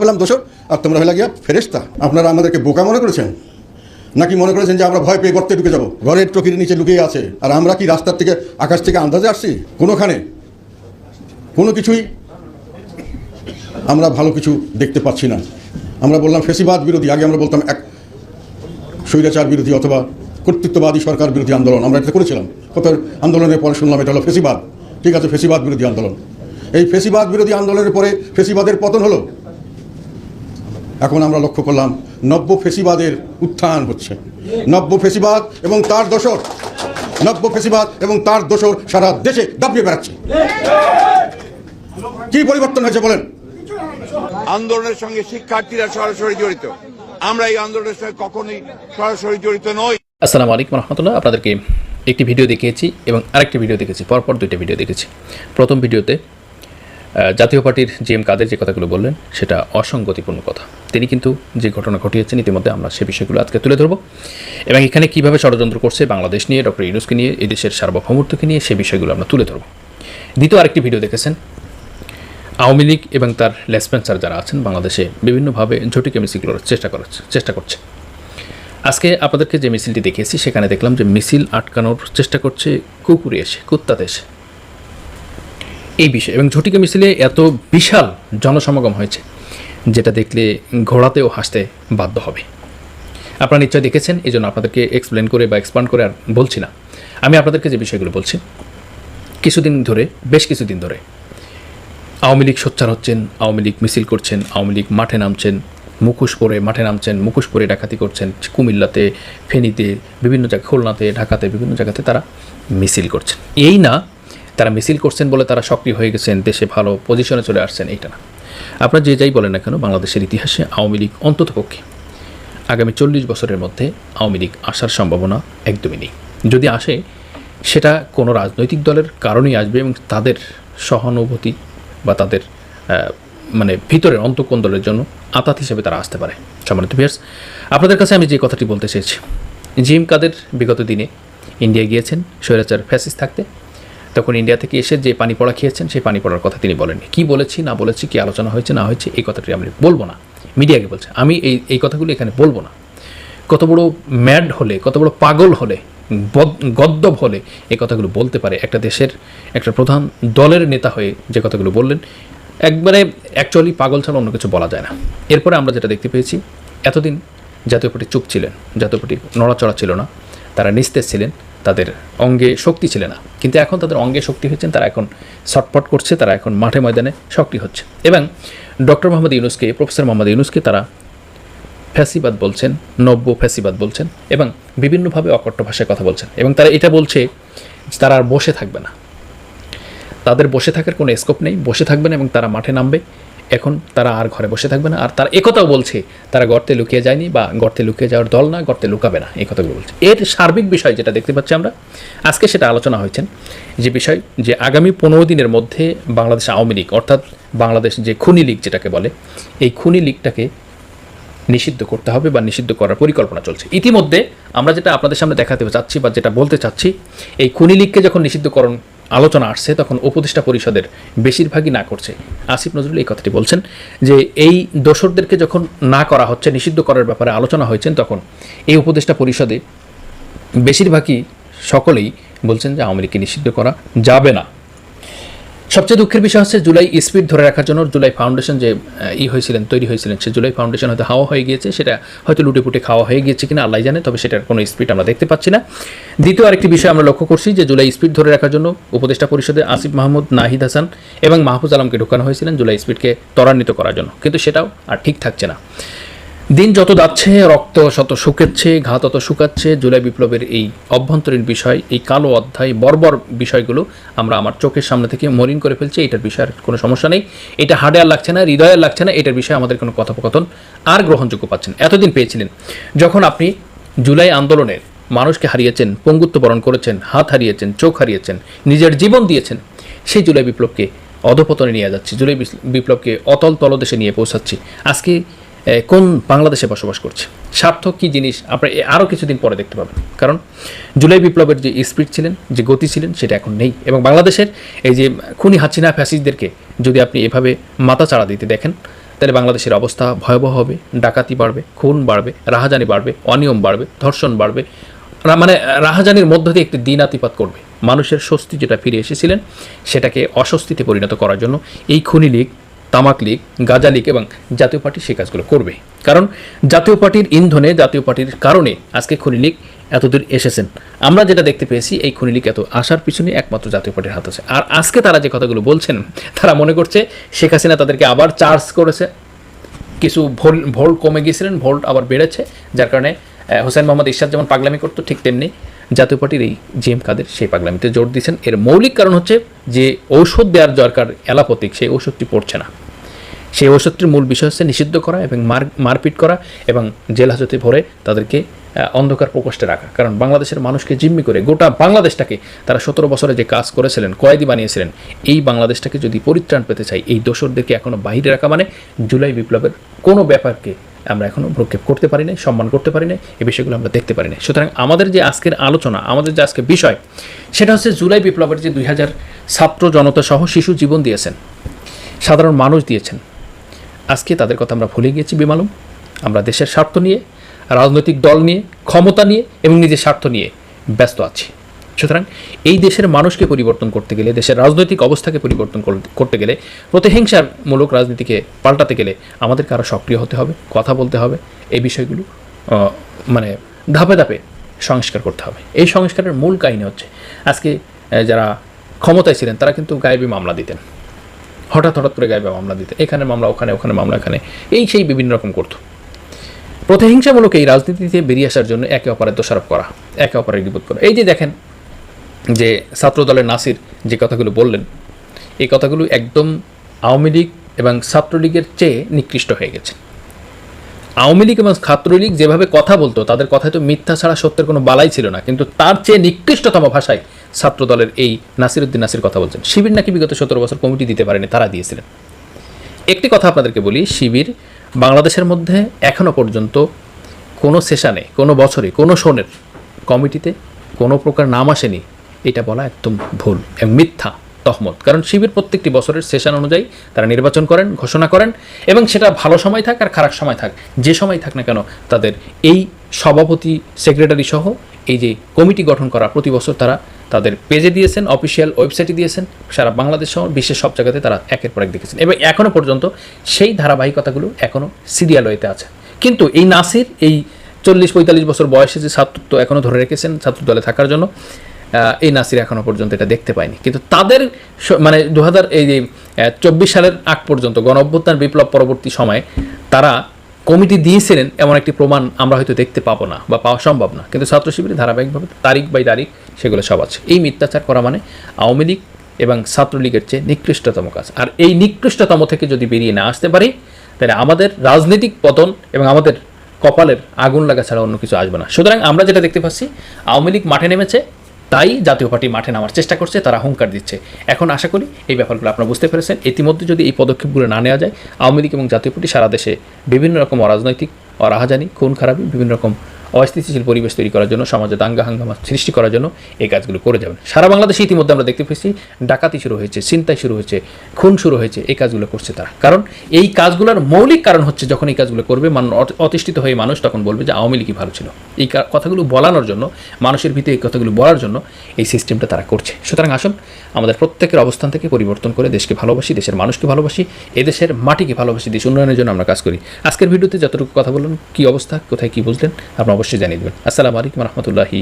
বললাম, দোষর, আর তোমরা হয়ে গিয়া ফেরেস্তা আপনারা আমাদেরকে বোকা মনে করেছেন? নাকি মনে করেছেন যে আমরা ভয় পেয়ে গর্তে ঢুকে যাব? ঘরের টকির নিচে লুকিয়ে আছে, আর আমরা কি রাস্তার থেকে, আকাশ থেকে আন্দাজে আসছি? কোনোখানে? কোনো কিছুই আমরা ভালো কিছু দেখতে পাচ্ছি না। আমরা বললাম, ফেসিবাদ বিরোধী। আগে আমরা বলতাম, এক স্বৈরাচার বিরোধী অথবা কর্তৃত্ববাদী সরকার বিরোধী আন্দোলন। আমরা এটা করেছিলাম। কত আন্দোলনের পরে শুনলাম, এটা হলো ফেসিবাদ। ঠিক আছে, ফেসিবাদ বিরোধী আন্দোলন। এই ফেসিবাদ বিরোধী আন্দোলনের পরে ফেসিবাদের পতন হলো? এখন আমরা লক্ষ্য করলাম নব্য ফেসিবাদের উত্থান হচ্ছে। নব্য ফেসিবাদ এবং তার দোসর নব্য ফেসিবাদ এবং তার দোসর সারা দেশে দাপিয়ে বেড়াচ্ছে। কি পরিবর্তন হয়েছে বলেন? আন্দোলনের সঙ্গে শিক্ষার্থীরা সরাসরি জড়িত। আমরা এই আন্দোলনের সঙ্গে কখনোই সরাসরি জড়িত নই। আসসালামু আলাইকুম রহমতুল্লাহ। আপনাদেরকে একটি ভিডিও দেখিয়েছি এবং আরেকটি ভিডিও দেখেছি পরপর দুইটা ভিডিও দেখেছি। প্রথম ভিডিওতে জাতীয় পার্টির জি এম কাদের যে কথাগুলো বললেন, সেটা অসঙ্গতিপূর্ণ কথা। তিনি কিন্তু যে ঘটনা ঘটিয়েছেন, ইতিমধ্যে আমরা সে বিষয়গুলো আজকে তুলে ধরবো। এবং এখানে কীভাবে ষড়যন্ত্র করছে বাংলাদেশ নিয়ে, ডক্টর ইউনুসকে নিয়ে এই দেশের সার্বভৌমত্বকে নিয়ে, সে বিষয়গুলো আমরা তুলে ধরবো। দ্বিতীয় আরেকটি ভিডিও দেখেছেন। আওয়ামী লীগ এবং তার লেসপেন্সার যারা আছেন, বাংলাদেশে বিভিন্নভাবে ঝটিকে মিছিল করার চেষ্টা করার চেষ্টা করছে। আজকে আপনাদেরকে যে মিছিলটি দেখিয়েছি, সেখানে দেখলাম যে মিছিল আটকানোর চেষ্টা করছে কুকুরে এসে, কুত্তাতে এসে। এই বিষয়। এবং ঝটিকা মিছিলে এত বিশাল জনসমাগম হয়েছে, যেটা দেখলে ঘোড়াতেও হাসতে বাধ্য হবে। আপনারা নিশ্চয় দেখেছেন এই জন্য আপনাদেরকে এক্সপ্লেন করে বা এক্সপান্ড করে আর বলছি না। আমি আপনাদেরকে যে বিষয়গুলো বলছি, কিছুদিন ধরে, বেশ কিছুদিন ধরে, আওয়ামী লীগ সোচ্চার হচ্ছেন, আওয়ামী লীগ মিছিল করছেন, আওয়ামী লীগ মাঠে নামছেন, মুখোশ পরে মাঠে নামছেন, মুখোশ পরে ডাকাতি করছেন, কুমিল্লাতে, ফেনীতে, বিভিন্ন জায়গায়, খুলনাতে, ঢাকাতে, বিভিন্ন জায়গাতে তারা মিছিল করছেন। এই না তারা মিছিল করছেন বলে তারা সক্রিয় হয়ে গেছেন, দেশে ভালো পজিশনে চলে আসছেন, এইটা না। আপনারা যে যাই বলেন না কেন, বাংলাদেশের ইতিহাসে আওয়ামী লীগ অন্ততপক্ষে আগামী চল্লিশ বছরের মধ্যে আওয়ামী লীগ আসার সম্ভাবনা একদমই নেই। যদি আসে, সেটা কোনো রাজনৈতিক দলের কারণেই আসবে এবং তাদের সহানুভূতি বা তাদের মানে ভিতরের অন্তঃকোণ দলের জন্য আতাত হিসেবে তারা আসতে পারে। সম্মানিত ভিয়ার্স আপনাদের কাছে আমি যে কথাটি বলতে চেয়েছি, জিম কাদের বিগত দিনে ইন্ডিয়া গিয়েছেন, স্বৈরাচার ফ্যাসিস থাকতে তখন ইন্ডিয়া থেকে এসে যে পানি পড়া খেয়েছেন, সেই পানি পড়ার কথা তিনি বলেননি। কি বলেছি, না বলেছি, কি আলোচনা হয়েছে, না হয়েছে, এই কথাটি আমি বলব না। মিডিয়াকে বলছে, আমি এই এই কথাগুলো এখানে বলব না। কত বড় ম্যাড হলে, কত বড় পাগল হলে গদ্দব হলে এই কথাগুলো বলতে পারে একটা দেশের, একটা প্রধান দলের নেতা হয়ে যে কথাগুলো বললেন। একবারে অ্যাকচুয়ালি পাগল ছাড়া অন্য কিছু বলা যায় না। এরপরে আমরা যেটা দেখতে পেয়েছি, এতদিন জাতীয় পার্টি চুপ ছিলেন, জাতীয় পার্টি নড়াচড়া ছিল না, তারা নিস্তেজ ছিলেন। তাদের অঙ্গে শক্তি ছিল না। কিন্তু এখন তাদের অঙ্গে শক্তি হচ্ছেন, তারা এখন ছটফট করছে, তারা এখন মাঠে ময়দানে সক্রিয় হচ্ছে। এবং ডক্টর মোহাম্মদ ইউনুসকে, প্রফেসর মোহাম্মদ ইউনুসকে তারা ফ্যাসিবাদ বলছেন, নব্য ফ্যাসিবাদ বলছেন এবং বিভিন্নভাবে অকট্ট ভাষায় কথা বলছেন। এবং তারা এটা বলছে তারা আর বসে থাকবে না। তাদের বসে থাকার কোনো স্কোপ নেই, বসে থাকবে না এবং তারা মাঠে নামবে। এখন তারা আর ঘরে বসে থাকবে না। আর তারা একথাও বলছে, তারা গর্তে লুকিয়ে যায়নি বা গর্তে লুকিয়ে যাওয়ার দল না, গর্তে লুকাবে না, এই কথাগুলো বলছে। এর সার্বিক বিষয় যেটা দেখতে পাচ্ছি আমরা, আজকে সেটা আলোচনা হয়েছেন যে বিষয় যে আগামী পনেরো দিনের মধ্যে বাংলাদেশ আওয়ামী লীগ, অর্থাৎ বাংলাদেশ যে খুনি লীগ যেটাকে বলে, এই খুনি লীগটাকে নিষিদ্ধ করতে হবে বা নিষিদ্ধ করার পরিকল্পনা চলছে। ইতিমধ্যে আমরা যেটা আপনাদের সামনে দেখাতে চাচ্ছি বা যেটা বলতে চাচ্ছি, এই খুনি লীগকে যখন নিষিদ্ধকরণ আলোচনা আসছে, তখন উপদেষ্টা পরিষদের বেশিরভাগই না করছে। আসিফ নজরুল এই কথাটি বলছেন যে, এই দোসরদেরকে যখন না করা হচ্ছে, নিষিদ্ধ করার ব্যাপারে আলোচনা হয়েছেন তখন এই উপদেষ্টা পরিষদে বেশিরভাগই সকলেই বলছেন যে, আওয়ামী লীগকে নিষিদ্ধ করা যাবে না। সবচেয়ে দুঃখের বিষয় হচ্ছে জুলাই স্পিড ধরে রাখার জন্য জুলাই ফাউন্ডেশন যে ই হয়েছিলেন, তৈরি হয়েছিলেন, সে জুলাই ফাউন্ডেশন হয়তো হাওয়া হয়ে গিয়েছে, সেটা হয়তো লুটেপুটে খাওয়া হয়ে গিয়েছে কিনা আল্লাহ জানে, তবে সেটার কোনো স্পিড আমরা দেখতে পাচ্ছি না। দ্বিতীয় আরেকটি বিষয় আমরা লক্ষ্য করছি যে জুলাই স্পিড ধরে রাখার জন্য উপদেষ্টা পরিষদে আসিফ মাহমুদ, নাহিদ হাসান এবং মাহফুজ আলমকে ঢোকানো হয়েছিলেন জুলাই স্পিডকে ত্বরান্বিত করার জন্য। কিন্তু সেটাও আর ঠিক থাকছে না। দিন যত যাচ্ছে, রক্ত শত শুকাচ্ছে, ঘা তত শুকাচ্ছে, জুলাই বিপ্লবের এই অভ্যন্তরীণ বিষয়, এই কালো অধ্যায়, বর্বর বিষয়গুলো আমরা আমার চোখের সামনে থেকে মরিন করে ফেলছি, এটার বিষয়ে কোনো সমস্যা নেই। এটা হার্ডে আর লাগছে না, হৃদয়ে আর লাগছে না, এটার বিষয়ে আমাদের কোনো কথোপকথন আর গ্রহণযোগ্য পাচ্ছেন এতদিন পেয়েছিলেন, যখন আপনি জুলাই আন্দোলনের মানুষকে হারিয়েছেন, পঙ্গুত্ব বরণ করেছেন, হাত হারিয়েছেন, চোখ হারিয়েছেন, নিজের জীবন দিয়েছেন, সেই জুলাই বিপ্লবকে অধপতনে নিয়ে যাচ্ছি, জুলাই বিপ্লবকে অতল তলদেশে নিয়ে পৌঁছাচ্ছি। আজকে কোন বাংলাদেশে বসবাস করছে? সার্থক কী জিনিস? আপনারা আরও কিছুদিন পরে দেখতে পাবেন। কারণ জুলাই বিপ্লবের যে স্পিড ছিলেন, যে গতি ছিলেন, সেটা এখন নেই। এবং বাংলাদেশের এই যে খুনি হাসিনা ফ্যাসিসদেরকে যদি আপনি এভাবে মাথা চাড়া দিতে দেখেন, তাহলে বাংলাদেশের অবস্থা ভয়াবহ হবে, ডাকাতি বাড়বে, খুন বাড়বে, রাহাজানি বাড়বে, অনিয়ম বাড়বে, ধর্ষণ বাড়বে। মানে রাহাজানির মধ্য দিয়ে একটি দিনাতিপাত করবে। মানুষের স্বস্তি যেটা ফিরে এসেছিলেন, সেটাকে অস্বস্তিতে পরিণত করার জন্য এই খুনি লীগ তামাক লীগ, গাজা লীগ এবং জাতীয় পার্টি সেই কাজগুলো করবে। কারণ জাতীয় পার্টির ইন্ধনে, জাতীয় পার্টির কারণে আজকে খুনি লীগ এতদূর এসেছেন। আমরা যেটা দেখতে পেয়েছি, এই খুনি লীগ এত আসার পিছনে একমাত্র জাতীয় পার্টির হাত আছে। আর আজকে তারা যে কথাগুলো বলছেন, তারা মনে করছে শেখ হাসিনা তাদেরকে আবার চার্জ করেছে। কিছু ভোল ভোল্ট কমে গিয়েছিলেন, ভোল্ট আবার বেড়েছে, যার কারণে হোসেন মোহাম্মদ ইরশাদ যেমন পাগলামি করতো, ঠিক তেমনি জাতীয় পার্টির এই জি এম কাদের সেই পাগলামিতে জোর দিয়েছেন। এর মৌলিক কারণ হচ্ছে যে ঔষধ দেওয়ার দরকার অ্যালাপতিক সেই ঔষধটি পড়ছে না। সেই ঔষধটির মূল বিষয় হচ্ছে নিষিদ্ধ করা এবং মার, মারপিট করা এবং জেল হাজতে ভরে তাদেরকে অন্ধকার প্রকোষ্ঠে রাখা। কারণ বাংলাদেশের মানুষকে জিম্মি করে গোটা বাংলাদেশটাকে তারা সতেরো বছরে যে কাজ করেছিলেন, কয়েদি বানিয়েছিলেন, এই বাংলাদেশটাকে যদি পরিত্রাণ পেতে চাই, এই দোসরদেরকে এখনও বাহিরে রাখা মানে জুলাই বিপ্লবের কোনো ব্যাপারকে আমরা এখনও ভ্রক্ষেপ করতে পারি নাই, সম্মান করতে পারি নাই, এই বিষয়গুলো আমরা দেখতে পারি না সুতরাং আমাদের যে আজকের আলোচনা, আমাদের যে আজকের বিষয়, সেটা হচ্ছে জুলাই বিপ্লবের যে দুই হাজার ছাত্র জনতা সহ শিশু জীবন দিয়েছেন, সাধারণ মানুষ দিয়েছেন। আজকে তাদের কথা আমরা ভুলে গিয়েছি, বিমালুম। আমরা দেশের স্বার্থ নিয়ে, রাজনৈতিক দল নিয়ে, ক্ষমতা নিয়ে এবং নিজের স্বার্থ নিয়ে ব্যস্ত আছি। সুতরাং এই দেশের মানুষকে পরিবর্তন করতে গেলে, দেশের রাজনৈতিক অবস্থাকে পরিবর্তন করতে গেলে, প্রতিহিংসামূলক রাজনীতিকে পাল্টাতে গেলে আমাদেরকে আরও সক্রিয় হতে হবে, কথা বলতে হবে, এই বিষয়গুলো মানে ধাপে ধাপে সংস্কার করতে হবে। এই সংস্কারের মূল কাহিনী হচ্ছে, আজকে যারা ক্ষমতায় ছিলেন, তারা কিন্তু গায়েবী মামলা দিতেন। হঠাৎ হঠাৎ করে গায়েবে মামলা দিতে। এখানে মামলা, ওখানে ওখানে মামলা, এখানে। এই সেই বিভিন্ন রকম করতো। প্রতিহিংসামূলক এই রাজনীতিতে বেরিয়ে আসার জন্য একে অপরের দোষারোপ করা, একে অপরের বিপদ করা। এই যে দেখেন যে ছাত্র দলের নাসির যে কথাগুলো বললেন, এই কথাগুলো একদম আওয়ামী লীগ এবং ছাত্রলীগের চেয়ে নিকৃষ্ট হয়ে গেছে। আওয়ামী লীগ এবং ছাত্রলীগ যেভাবে কথা বলতো, তাদের কথায় তো মিথ্যা ছাড়া সত্যের কোনো বালাই ছিল না। কিন্তু তার চেয়ে নিকৃষ্টতম ভাষায় ছাত্রদলের এই নাসিরুদ্দিন নাসির কথা বলছেন। শিবির নাকি বিগত সতেরো বছর কমিটি দিতে পারেনি, তারা দিয়েছিলেন। একটি কথা আপনাদেরকে বলি, শিবির বাংলাদেশের মধ্যে এখনও পর্যন্ত কোনো সেশানে, কোনো বছরে, কোনো শোনের কমিটিতে কোনো প্রকার নাম আসেনি, এটা বলা একদম ভুল এবং মিথ্যা। তহমত। কারণ শিবির প্রত্যেকটি বছরের সেশন অনুযায়ী তারা নির্বাচন করেন, ঘোষণা করেন এবং সেটা ভালো সময় থাক আর খারাপ সময় থাক। যে সময় থাক না কেন তাদের এই সভাপতি, সেক্রেটারি সহ এই যে কমিটি গঠন করা প্রতি বছর তারা তাদের পেজে দিয়েছেন, অফিসিয়াল ওয়েবসাইটে দিয়েছেন, সারা বাংলাদেশ সহ বিশ্বের সব জায়গাতে তারা একের পর এক দেখেছেন। এবং এখনও পর্যন্ত সেই ধারাবাহিকতাগুলো এখনও সিরিয়াল ওয়েতে আছে। কিন্তু এই নাসির এই চল্লিশ পঁয়তাল্লিশ বছর বয়সে যে ছাত্রত্ব এখনও ধরে রেখেছেন ছাত্র দলে থাকার জন্য এই নাসির এখনও পর্যন্ত এটা দেখতে পায়নি কিন্তু তাদের মানে দু হাজার এই যে চব্বিশ সালের আগ পর্যন্ত গণ অভ্যুত্থান বিপ্লব পরবর্তী সময়ে তারা কমিটি দিয়েছিলেন এমন একটি প্রমাণ আমরা হয়তো দেখতে পাবো না বা পাওয়া সম্ভব না। কিন্তু ছাত্র শিবিরে ধারাবাহিকভাবে তারিখ বাই তারিখ সেগুলো সব আছে। এই মিথ্যাচার করা মানে আওয়ামী লীগ এবং ছাত্রলীগের চেয়ে নিকৃষ্টতম কাজ। আর এই নিকৃষ্টতম থেকে যদি বেরিয়ে না আসতে পারি, তাহলে আমাদের রাজনৈতিক পতন এবং আমাদের কপালের আগুন লাগা ছাড়া অন্য কিছু আসবে না। সুতরাং আমরা যেটা দেখতে পাচ্ছি, আওয়ামী লীগ মাঠে নেমেছে তাই জাতীয় পার্টি মাঠে নামার চেষ্টা করছে, তারা হুঙ্কার দিচ্ছে। এখন আশা করি এই ব্যাপারগুলো আপনারা বুঝতে পেরেছেন। ইতিমধ্যে যদি এই পদক্ষেপগুলো না নেওয়া যায়, আওয়ামী লীগ এবং জাতীয় পার্টি সারা দেশে বিভিন্ন রকম অরাজনৈতিক, অরাহাজানি, খুন খারাপি, বিভিন্ন রকম অস্থিতিশীল পরিবেশ তৈরি করার জন্য, সমাজে দাঙ্গা হাঙ্গামা সৃষ্টি করার জন্য এই কাজগুলো করে যাবেন। সারা বাংলাদেশে ইতিমধ্যে আমরা দেখতে পেয়েছি, ডাকাতি শুরু হয়েছে চিন্তাই শুরু হয়েছে, খুন শুরু হয়েছে, এই কাজগুলো করছে তারা। কারণ এই কাজগুলোর মৌলিক কারণ হচ্ছে যখন এই কাজগুলো করবে মানুষ অত- অতিষ্ঠিত হয়ে মানুষ তখন বলবে যে আওয়ামী লীগই ভালো ছিল। এই কথাগুলো বলানোর জন্য, মানুষের ভিতরে এই কথাগুলো বলার জন্য এই সিস্টেমটা তারা করছে। সুতরাং আসুন, আমাদের প্রত্যেকের অবস্থান থেকে পরিবর্তন করে দেশকে ভালোবাসি, দেশের মানুষকে ভালোবাসি, এদেশের মাটিকে ভালোবাসি, দেশ উন্নয়নের জন্য আমরা কাজ করি। আজকের ভিডিওতে যতটুকু কথা বললেন কী অবস্থা, কোথায় কী বুঝলেন আপনি অবশ্যই জানিয়ে দেবেন। আসসালামু আলাইকুম রহমতুল্লাহি